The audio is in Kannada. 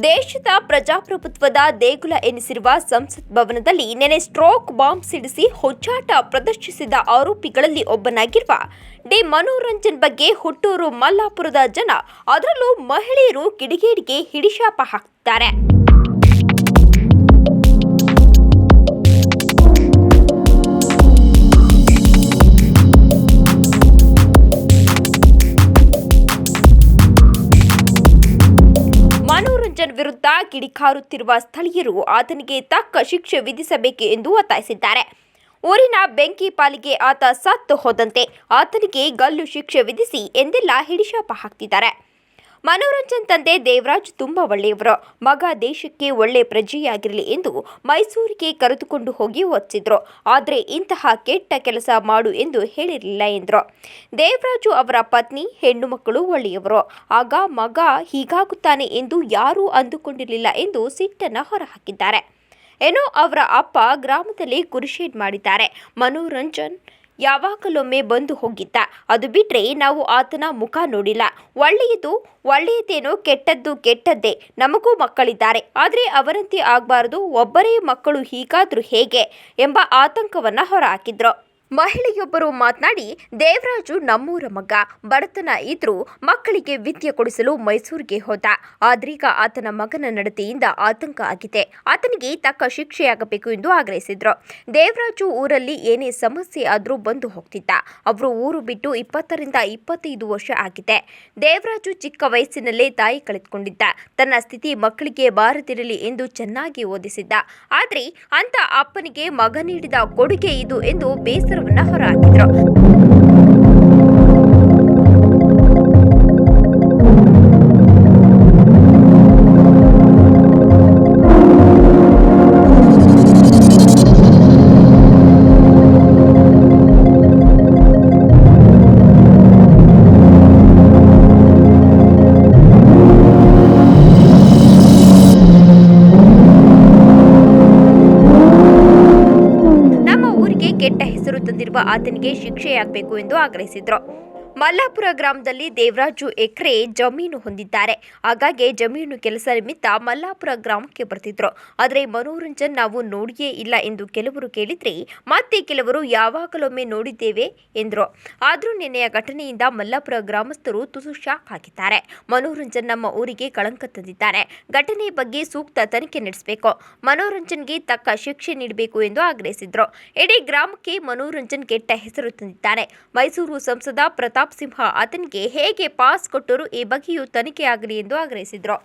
ದೇಶದ ಪ್ರಜಾಪ್ರಭುತ್ವದ ದೇಗುಲ ಎನಿಸಿರುವ ಸಂಸತ್ ಭವನದಲ್ಲಿ ನೆನೆ ಸ್ಟ್ರೋಕ್ ಬಾಂಬ್ ಸಿಡಿಸಿ ಹೊಚ್ಚಾಟ ಪ್ರದರ್ಶಿಸಿದ ಆರೋಪಿಗಳಲ್ಲಿ ಒಬ್ಬನಾಗಿರುವ ಡಿ ಮನೋರಂಜನ್ ಬಗ್ಗೆ ಹುಟ್ಟೂರು ಮಲ್ಲಾಪುರದ ಜನ ಅದರಲ್ಲೂ ಮಹಿಳೆಯರು ಕಿಡಿಗೇಡಿಗೆ ಹಿಡಿಶಾಪ ಹಾಕ್ತಿದ್ದಾರೆ ಮನೋರಂಜನ್ ವಿರುದ್ಧ ಕಿಡಿಕಾರುತ್ತಿರುವ ಸ್ಥಳೀಯರು ಆತನಿಗೆ ತಕ್ಕ ಶಿಕ್ಷೆ ವಿಧಿಸಬೇಕು ಎಂದು ಒತ್ತಾಯಿಸಿದ್ದಾರೆ. ಊರಿನ ಬೆಂಕಿ ಪಾಲಿಗೆ ಆತ ಸತ್ತು ಹೋದಂತೆ ಆತನಿಗೆ ಗಲ್ಲು ಶಿಕ್ಷೆ ವಿಧಿಸಿ ಎಂದೆಲ್ಲ ಹಿಡಿಶಾಪ ಹಾಕ್ತಿದ್ದಾರೆ. ಮನೋರಂಜನ್ ತಂದೆ ದೇವರಾಜ್ ತುಂಬಾ ಒಳ್ಳೆಯವರು. ಮಗ ದೇಶಕ್ಕೆ ಒಳ್ಳೆ ಪ್ರಜೆಯಾಗಿರಲಿ ಎಂದು ಮೈಸೂರಿಗೆ ಕರೆದುಕೊಂಡು ಹೋಗಿ ಒತ್ತಿದ್ರು ಆದರೆ ಇಂತಹ ಕೆಟ್ಟ ಕೆಲಸ ಮಾಡು ಎಂದು ಹೇಳಿರಲಿಲ್ಲ ಎಂದರು. ದೇವರಾಜು ಅವರ ಪತ್ನಿ, ಹೆಣ್ಣು ಮಕ್ಕಳು ಒಳ್ಳೆಯವರು. ಆಗ ಮಗ ಹೀಗಾಗುತ್ತಾನೆ ಎಂದು ಯಾರೂ ಅಂದುಕೊಂಡಿರಲಿಲ್ಲ ಎಂದು ಸಿಟ್ಟನ್ನು ಹೊರಹಾಕಿದ್ದಾರೆ. ಏನೋ ಅವರ ಅಪ್ಪ ಗ್ರಾಮದಲ್ಲಿ ಕುರಿಶೇಡ್ ಮಾಡಿದ್ದಾರೆ. ಮನೋರಂಜನ್ ಯಾವಾಗಲೊಮ್ಮೆ ಬಂದು ಹೋಗಿದ್ದ. ಅದು ಬಿಟ್ಟರೆ ನಾವು ಆತನ ಮುಖ ನೋಡಿಲ್ಲ. ಒಳ್ಳೆಯದು, ಒಳ್ಳೆಯದೇನೋ ಕೆಟ್ಟದ್ದು ಕೆಟ್ಟದ್ದೇ. ನಮಗೂ ಮಕ್ಕಳಿದ್ದಾರೆ. ಆದರೆ ಅವರಂತೆ ಆಗಬಾರದು. ಒಬ್ಬರೇ ಮಕ್ಕಳು ಹೀಗಾದ್ರೂ ಹೇಗೆ ಎಂಬ ಆತಂಕವನ್ನು ಹೊರಹಾಕಿದ್ರು. ಮಹಿಳೆಯೊಬ್ಬರು ಮಾತನಾಡಿ, ದೇವರಾಜು ನಮ್ಮೂರ ಮಗ, ಬಡತನ ಇದ್ರೂ ಮಕ್ಕಳಿಗೆ ವಿದ್ಯೆ ಕೊಡಿಸಲು ಮೈಸೂರಿಗೆ ಹೋದ. ಆದ್ರೀಗ ಆತನ ಮಗನ ನಡತೆಯಿಂದ ಆತಂಕ ಆಗಿದೆ. ಆತನಿಗೆ ತಕ್ಕ ಶಿಕ್ಷೆಯಾಗಬೇಕು ಎಂದು ಆಗ್ರಹಿಸಿದ್ರು. ದೇವರಾಜು ಊರಲ್ಲಿ ಏನೇ ಸಮಸ್ಯೆ ಆದರೂ ಬಂದು ಹೋಗ್ತಿದ್ದ. ಅವರು ಊರು ಬಿಟ್ಟು ಇಪ್ಪತ್ತರಿಂದ ಇಪ್ಪತ್ತೈದು ವರ್ಷ ಆಗಿದೆ. ದೇವರಾಜು ಚಿಕ್ಕ ವಯಸ್ಸಿನಲ್ಲೇ ತಾಯಿ ಕಳೆದುಕೊಂಡಿದ್ದ. ತನ್ನ ಸ್ಥಿತಿ ಮಕ್ಕಳಿಗೆ ಬಾರದಿರಲಿ ಎಂದು ಚೆನ್ನಾಗಿ ಓದಿಸಿದ್ದ. ಆದರೆ ಅಂತ ಅಪ್ಪನಿಗೆ ಮಗ ನೀಡಿದ ಕೊಡುಗೆ ಇದು ಎಂದು ಬೇಸರವನ್ನ ಹೊರಹಾಕಿದ್ರು ನಮ್ಮ ಆತನಿಗೆ ಶಿಕ್ಷೆಯಾಗಬೇಕು ಎಂದು ಆಗ್ರಹಿಸಿದ್ರು. ಮಲ್ಲಾಪುರ ಗ್ರಾಮದಲ್ಲಿ ದೇವರಾಜು ಎಕರೆ ಜಮೀನು ಹೊಂದಿದ್ದಾರೆ. ಹಾಗಾಗಿ ಜಮೀನು ಕೆಲಸ ನಿಮಿತ್ತ ಮಲ್ಲಾಪುರ ಗ್ರಾಮಕ್ಕೆ ಬರ್ತಿದ್ರು. ಆದರೆ ಮನೋರಂಜನ್ ನಾವು ನೋಡಿಯೇ ಇಲ್ಲ ಎಂದು ಕೆಲವರು ಕೇಳಿದ್ರೆ, ಮತ್ತೆ ಕೆಲವರು ಯಾವಾಗಲೊಮ್ಮೆ ನೋಡಿದ್ದೇವೆ ಎಂದರು. ಆದರೂ ನಿನ್ನೆಯ ಘಟನೆಯಿಂದ ಮಲ್ಲಾಪುರ ಗ್ರಾಮಸ್ಥರು ತುಸು ಶಾಕ್ ಆಗಿದ್ದಾರೆ ಮನೋರಂಜನ್ ನಮ್ಮ ಊರಿಗೆ ಕಳಂಕ ತಂದಿದ್ದಾರೆ. ಘಟನೆ ಬಗ್ಗೆ ಸೂಕ್ತ ತನಿಖೆ ನಡೆಸಬೇಕು. ಮನೋರಂಜನ್ಗೆ ತಕ್ಕ ಶಿಕ್ಷೆ ನೀಡಬೇಕು ಎಂದು ಆಗ್ರಹಿಸಿದ್ರು. ಇಡೀ ಗ್ರಾಮಕ್ಕೆ ಮನೋರಂಜನ್ ಕೆಟ್ಟ ಹೆಸರು ತಂದಿದ್ದಾರೆ. ಮೈಸೂರು ಸಂಸದ ಪ್ರತಾಪ್ ಸಿಂಹ ಆತನಿಗೆ ಹೇಗೆ ಪಾಸ್ ಕೊಟ್ಟರು ಈ ಬಗ್ಗೆಯೂ ತನಿಖೆಯಾಗಲಿ ಎಂದು ಆಗ್ರಹಿಸಿದ್ರು.